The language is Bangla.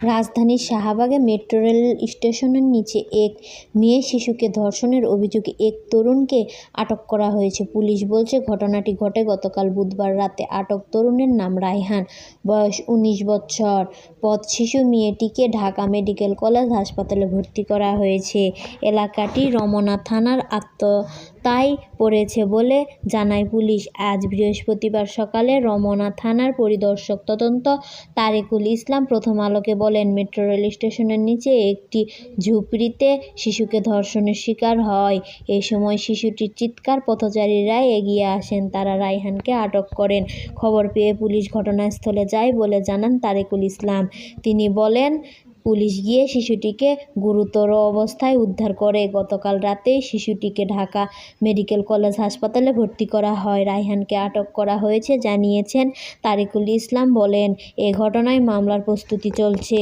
রাজধানীর শাহবাগে মেট্রো রেল স্টেশনের নিচে এক মেয়ে শিশুকে ধর্ষণের অভিযোগে এক তরুণকে আটক করা হয়েছে। পুলিশ বলছে, ঘটনাটি ঘটে গতকাল বুধবার রাতে আটক তরুণের নাম রায়হান, বয়স উনিশ বছর। পথ শিশু মেয়েটিকে ঢাকা মেডিকেল কলেজ হাসপাতালে ভর্তি করা হয়েছে। এলাকাটি রমনা থানার আওতায় পড়েছে বলে জানায় পুলিশ। আজ বৃহস্পতিবার সকালে রমনা থানার পরিদর্শক তদন্ত তারেকুল ইসলাম প্রথম আলোকে বলেন, মেট্রো রেল স্টেশনের নিচে একটি ঝুপড়িতে শিশুকে ধর্ষণের শিকার হয়। এ সময় শিশুটির চিৎকার, পথচারীরা এগিয়ে আসেন, তারা রায়হানকে আটক করেন। খবর পেয়ে পুলিশ ঘটনাস্থলে যায় বলে জানান তারেকুল ইসলাম। তিনি বলেন পুলিশ গিয়ে শিশুটিকে গুরুতর অবস্থায় উদ্ধার করে। গতকাল রাতেই শিশুটিকে ঢাকা মেডিকেল কলেজ হাসপাতালে ভর্তি করা হয়। রায়হানকে আটক করা হয়েছে, জানিয়েছেন তারিকুল ইসলাম বলেন, এ ঘটনায় মামলার প্রস্তুতি চলছে।